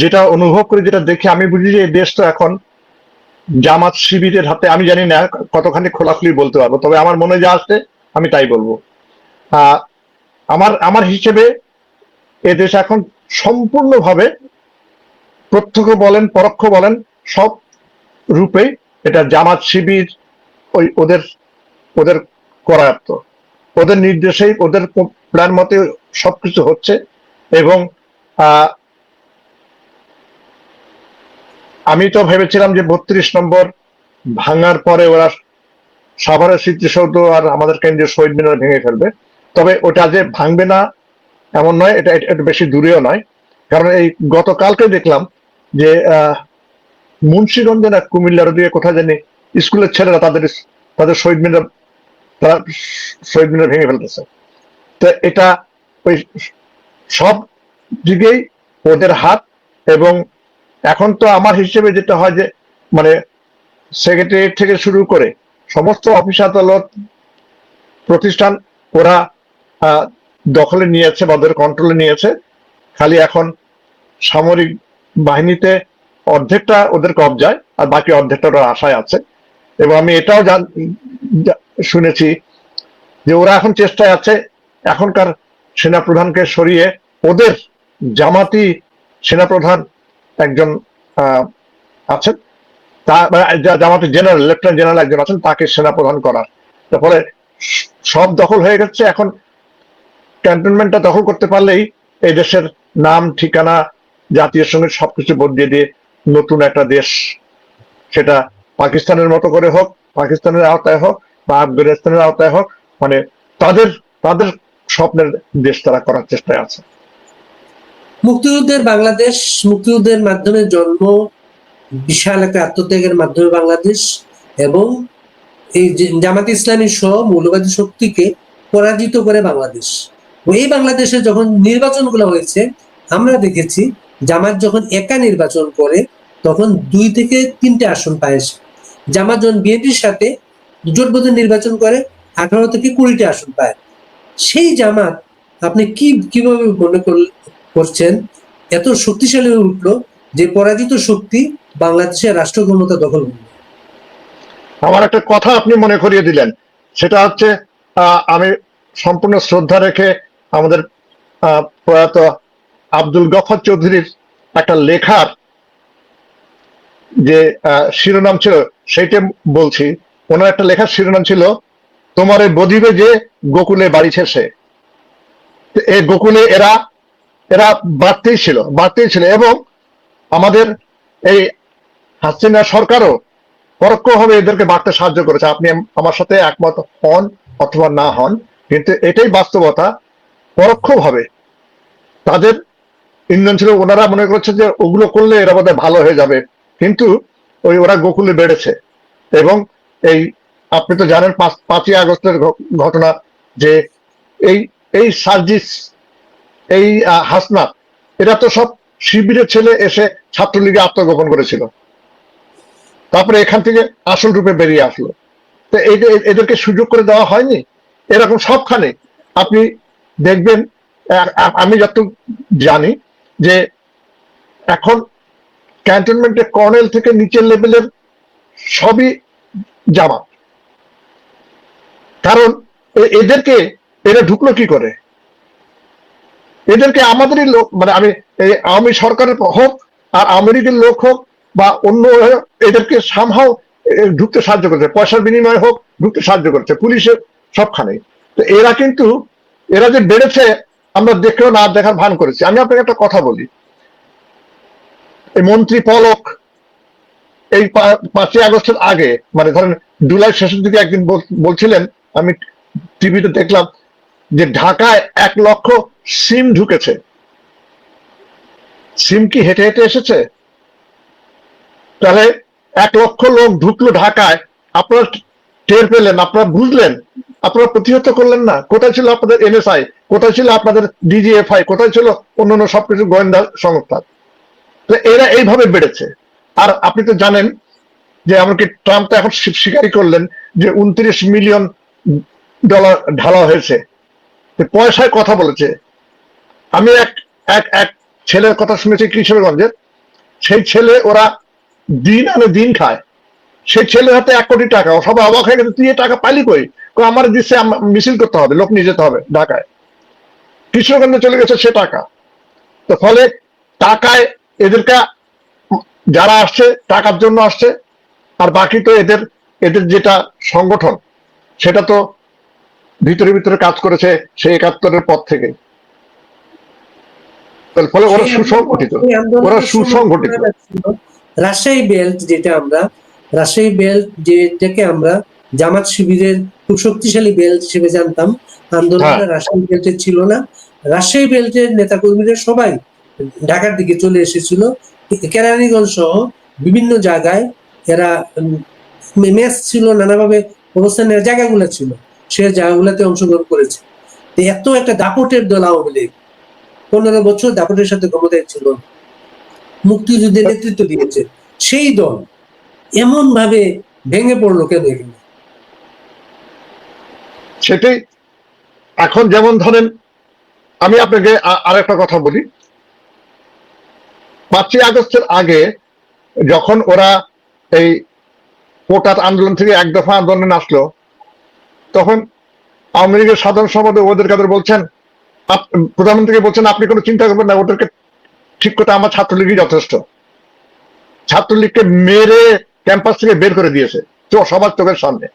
যেটা অনুভব করি, যেটা দেখে আমি বুঝি যে এই দেশ তো এখন জামাত শিবিরের হাতে, আমি জানি না কতখানি খোলাখুলি বলতে পারব, তবে আমার মনে যা আসছে, আমি তাই বলব। আমার আমার হিসেবে এ দেশ এখন সম্পূর্ণভাবে প্রত্যক্ষ বলেন, পরোক্ষ বলেন, সব রূপে এটা জামাত শিবির ওই ওদের ওদের করায়ত্ত। ওদের নির্দেশেই, ওদের প্ল্যান মতে সবকিছু হচ্ছে এবং আমি তো ভেবেছিলাম যে বত্রিশ নম্বর ভাঙার পরে ওরা সাভারের স্মৃতিসৌধ আর আমাদের কেন্দ্রীয় শহীদ মিনার ভেঙে ফেলবে। তবে ওটা যে ভাঙবে না এমন নয়, এটা একটু বেশি দূরেও নয়। কারণ এই গতকালকে দেখলাম যে মুন্সিগঞ্জে না কুমিল্লার দিয়ে কোথায় জানি স্কুলের ছেলেরা তাদের তাদের শহীদ মিনার, তারা শহীদ মিনার ভেঙে ফেলতেছে। তো এটা ওই সব দিকেই ওদের হাত এবং এখন তো আমার হিসেবে যেটা হয় যে মানে সেক্রেটারিয়েট থেকে শুরু করে সমস্ত অফিস আদালত প্রতিষ্ঠান ওরা দখলে নিয়েছে বা ওদের কন্ট্রোলে নিয়েছে। খালি এখন সামরিক বাহিনীতে অর্ধেকটা ওদের কবজায় আর বাকি অর্ধেকটা ওরা আশায় আছে। এবং আমি এটাও জান- শুনেছি যে ওরা এখন চেষ্টায় আছে এখনকার সেনাপ্রধানকে সরিয়ে ওদের জামাতি সেনাপ্রধান একজন আছেন। তা মানে জা- জামাতি জেনারেল লেফটেন্যান্ট জেনারেল একজন আছেন, তাকে সেনাপ্রধান করার। তারপরে সব দখল হয়ে গেছে। এখন ক্যান্টনমেন্টটা দখল করতে পারলেই এই দেশের নাম, ঠিকানা, জাতীয় সঙ্গে সবকিছু বদলিয়ে দিয়ে নতুন একটা দেশ, সেটা পাকিস্তানের মতো করে হোক, পাকিস্তানের আওতায় হোক বা আফগানিস্তানের আওতায় হোক মানে তাদের তাদের স্বপ্নের দেশ তারা করার চেষ্টায় আছে। মুক্তিযুদ্ধের বাংলাদেশ, মুক্তিযুদ্ধের মাধ্যমে জন্ম, বিশাল একটা আত্মত্যাগের মাধ্যমে বাংলাদেশ এবং এই জামাত ইসলামী সহ মৌলবাদী শক্তিকে পরাজিত করে বাংলাদেশ। এই বাংলাদেশে যখন নির্বাচনগুলো হয়েছে, আমরা দেখেছি জামাত যখন একা নির্বাচন করে, তখন দুই থেকে তিনটে আসন পায়। জামাত যখন বিএনপির সাথে জোটবদ্ধ নির্বাচন করে, আঠারো থেকে কুড়িটা আসন পায়। সেই জামাত আপনি কি, কীভাবে মনে করলেন? করছেন, এত শক্তিশালী হয়ে উঠল যে পরাজিত শক্তি বাংলাদেশের রাষ্ট্র ক্ষমতা দখল আমার একটা কথা আপনি মনে করিয়ে দিলেন, সেটা হচ্ছে আমি সম্পূর্ণ শ্রদ্ধা রেখে আমাদের প্রয়াত আব্দুল গফর চৌধুরীর একটা লেখার যে শিরোনাম ছিল, সেইটা বলছি। ওনার একটা লেখার শিরোনাম ছিল, তোমার বদিবে যে গোকুলে বাড়ি শেষে এই গোকুলে এরা এরা বাড়তেই ছিল বাড়তেই ছিল এবং আমাদের এই হাসিনা সরকারও পরোক্ষভাবে এদেরকে বাড়তে সাহায্য করেছে। আপনি আমার সাথে একমত হন অথবা না হন, কিন্তু এটাই বাস্তবতা। পরোক্ষভাবে তাদের ইন্ধন ছিল, ওনারা মনে করছে যে ওগুলো করলে এরা বোধহয় ভালো হয়ে যাবে, কিন্তু ওই ওরা গোকুলে বেড়েছে। এবং এই আপনি তো জানেন, পাঁচ, পাঁচই আগস্টের ঘটনা যে এই এই সার্জিস এই হাসনাত, এরা তো সব শিবিরের ছেলে এসে ছাত্রলীগে আত্মগোপন করেছিল। তারপরে এখান থেকে আসল রূপে বেরিয়ে আসলো। তো এদেরকে সুযোগ করে দেওয়া হয়নি, এরকম সবখানে আপনি দেখবেন আমি যত জানি যে এখন ক্যান্টনমেন্টে কর্নেল থেকে নিচের লেভেলের সবই জামা কারণ এদেরকে এরা ঢুকলো কি করে? এদেরকে আমাদেরই লোক মানে আমি আওয়ামী সরকারের হোক আর লীগের লোক হোক বা অন্য এদেরকে সামহাও ঢুকতে সাহায্য করেছে, পয়সার বিনিময়ে হোক ঢুকতে সাহায্য করেছে, পুলিশের সবখানে তো এরা কিন্তু, এরা যে বেড়েছে, আমরা দেখেও না দেখার ভান করেছি। আমি আপনাকে একটা কথা বলি। এই মন্ত্রী পলক, এই পাঁচই আগস্টের আগে মানে ধরেন জুলাই শেষের দিকে একদিন বল- বলছিলেন, আমি টিভিতে দেখলাম যে ঢাকায় এক লক্ষ সিম ঢুকেছে। সিম কি হেঁটে হেঁটে এসেছে? তাহলে এক লক্ষ লোক ঢুকলো ঢাকায়, আপনারা টের পেলেন, আপনারা বুঝলেন, আপনারা প্রতিহত করলেন না। কোথায় ছিল আপনাদের এনএসআই কোথায় ছিল আপনাদের ডিজিএফআই কোথায় ছিল অন্যান্য সবকিছু গোয়েন্দা সংস্থা? তো এরা এইভাবে বেড়েছে। আর আপনি তো জানেন যে এমনকি ট্রাম্প তো এখন স্বী- স্বীকারই করলেন যে উনত্রিশ মিলিয়ন ডলার ঢালা হয়েছে। পয়সায় কথা বলেছে। আমি এক এক এক ছেলের কথা শুনেছি কিশোরগঞ্জের সেই ছেলে ওরা দিন আনে দিন খায়। সেই ছেলের হাতে এক কোটি টাকা। সবাই অবাক হয়ে গেছে তুই টাকা কই? কই, আমার দিচ্ছে মিছিল করতে হবে লোক নিয়ে যেতে হবে ঢাকায়। কিশোরগঞ্জে চলে গেছে সে টাকা। তো ফলে টাকায় এদেরকে যারা আসছে টাকার জন্য আসছে আর বাকি তো এদের এদের যেটা সংগঠন সেটা তো ভিতরে ভিতরে কাজ করেছে সেই একাত্তরের পর থেকে। তার ফলে ওরা সুসংগঠিত। আন্দোলন- ওরা সুসংগঠিত। রাজশাহী বেল্ট যেটা আমরা রাজশাহী বেল্ট যেটাকে আমরা জামাত শিবিরের খুব শক্তিশালী বেল্ট হিসেবে জানতাম। আন্দোলনটা হ্যাঁ। রাজশাহী বেল্টের ছিল না। রাজশাহী বেল্টের নেতাকর্মীরা সবাই ঢাকার দিকে চলে এসেছিল। কেরানীগঞ্জ সহ বিভিন্ন জায়গায় এরা মেস ছিল নানাভাবে অবস্থানের জায়গাগুলো ছিল। সে জায়গাগুলোতে অংশগ্রহণ করেছে। এত একটা দাপটের দল আওয়ামী লীগ। পনেরো বছর দাপটের সাথে ক্ষমতায় ছিল। মুক্তিযুদ্ধের নেতৃত্ব দিয়েছে। সেই দল এমন ভাবে ভেঙে পড়ল কেন এখানে? সেটাই এখন যেমন ধরেন, আমি আপনাকে আ- আরেকটা কথা বলি। পাঁচই আগস্টের আগে যখন ওরা এই কোটার আন্দোলন থেকে এক দফা আন্দোলনে আসলো তখন আওয়ামী লীগের সাধারণ সম্পাদক ওদের কাদের বলছেন প্রধানমন্ত্রীকে বলছেন, আপনি কোনো চিন্তা করবেন না, ওদেরকে ঠিক করতে আমার ছাত্রলীগই যথেষ্ট। ছাত্রলীগকে মেরে ক্যাম্পাস থেকে বের করে দিয়েছে সবার চোখের সামনে।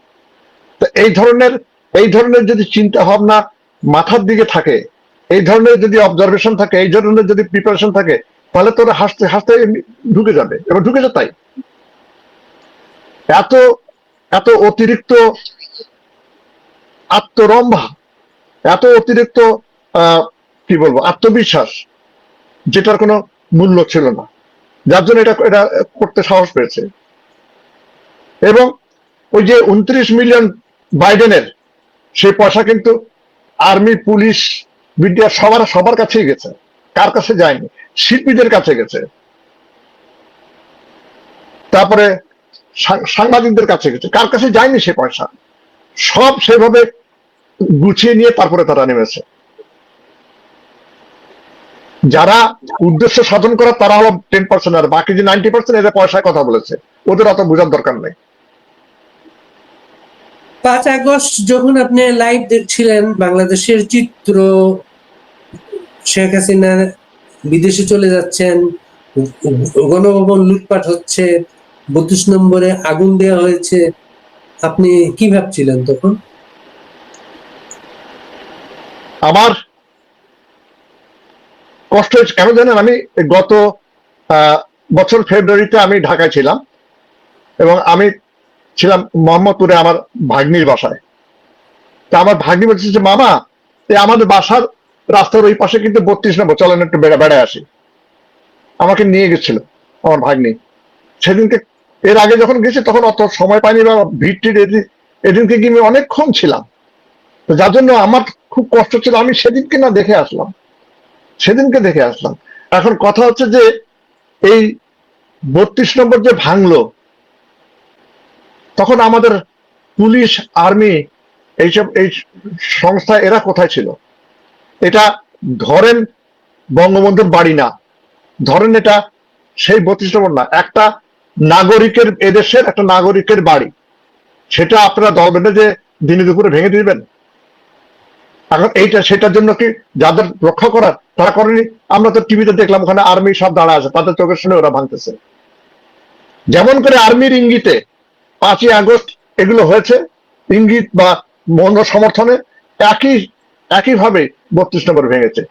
তো এই ধরনের এই ধরনের যদি চিন্তা ভাবনা মাথার দিকে থাকে, এই ধরনের যদি অবজারভেশন থাকে, এই ধরনের যদি প্রিপারেশন থাকে, তাহলে তোরা হাসতে হাসতে ঢুকে যাবে। এবার ঢুকে যায় তাই। এত এত অতিরিক্ত আত্মরম্ভা, এত অতিরিক্ত কি বলব, আত্মবিশ্বাস, যেটার কোনো মূল্য ছিল না। যার জন্য এটা এটা করতে সাহস পেয়েছে। এবং ওই যে উনত্রিশ মিলিয়ন বাইডেনের সেই পয়সা কিন্তু আর্মি, পুলিশ মিডিয়া সবার সবার কাছেই গেছে। কার কাছে যায়নি? শিল্পীদের কাছে গেছে। তারপরে সাংবাদিকদের কাছে গেছে। কার কাছে যায়নি সে পয়সা? সব সেভাবে গুছিয়ে নিয়ে তারপরে তারা নেমেছে। যারা উদ্দেশ্য সাধন করা তারা হলো টেন পার্সেন্ট আর বাকি যে নাইনটি পার্সেন্ট এদের পয়সায় কথা বলেছে। ওদের অত বোঝার দরকার নেই। পাঁচ আগস্ট যখন আপনি লাইভ দেখছিলেন বাংলাদেশের চিত্র শেখ হাসিনা বিদেশে চলে যাচ্ছেন গণভবন লুটপাট হচ্ছে বত্রিশ নম্বরে আগুন দেওয়া হয়েছে আপনি কি ভাবছিলেন তখন? আমার কষ্ট হয়েছে কেন জানেন? আমি গত বছর ফেব্রুয়ারিতে আমি ঢাকায় ছিলাম এবং আমি ছিলাম মোহাম্মদপুরে আমার ভাগ্নির বাসায়। তা আমার ভাগ্নি বলছে যে, মামা আমাদের বাসার রাস্তার ওই পাশে কিন্তু বত্রিশ নম্বর, চলেন একটু বেড়া, বেড়ায় আসি। আমাকে নিয়ে গেছিল আমার ভাগ্নি। সেদিনকে, এর আগে যখন গেছি তখন অত সময় পাইনি বা ভিড় এদিনকে গিয়ে আমি অনেকক্ষণ ছিলাম। যার জন্য আমার খুব কষ্ট ছিল, আমি সেদিনকে না দেখে আসলাম। সেদিনকে দেখে আসলাম। এখন কথা হচ্ছে যে এই বত্রিশ নম্বর যে ভাঙলো, তখন আমাদের পুলিশ, আর্মি, এইসব, এই সংস্থা এরা কোথায় ছিল? এটা ধরেন বঙ্গবন্ধুর বাড়ি না। ধরেন এটা সেই বত্রিশ নম্বর না, একটা নাগরিকের এদেশের একটা নাগরিকের বাড়ি। সেটা আপনারা দলবেন না যে দিনে দুপুরে ভেঙে দিবেন? এখন এইটা সেটার জন্য কি যাদের রক্ষা করার, তারা করেনি? আমরা তো টিভিতে দেখলাম, ওখানে আর্মি সব দাঁড়া আছে, তাদের চোখের শুনে ওরা ভাঙতেছে। যেমন করে আর্মির ইঙ্গিতে পাঁচই আগস্ট এগুলো হয়েছে, ইঙ্গিত বা মন সমর্থনে একই, একইভাবে বত্রিশ নম্বর ভেঙেছে।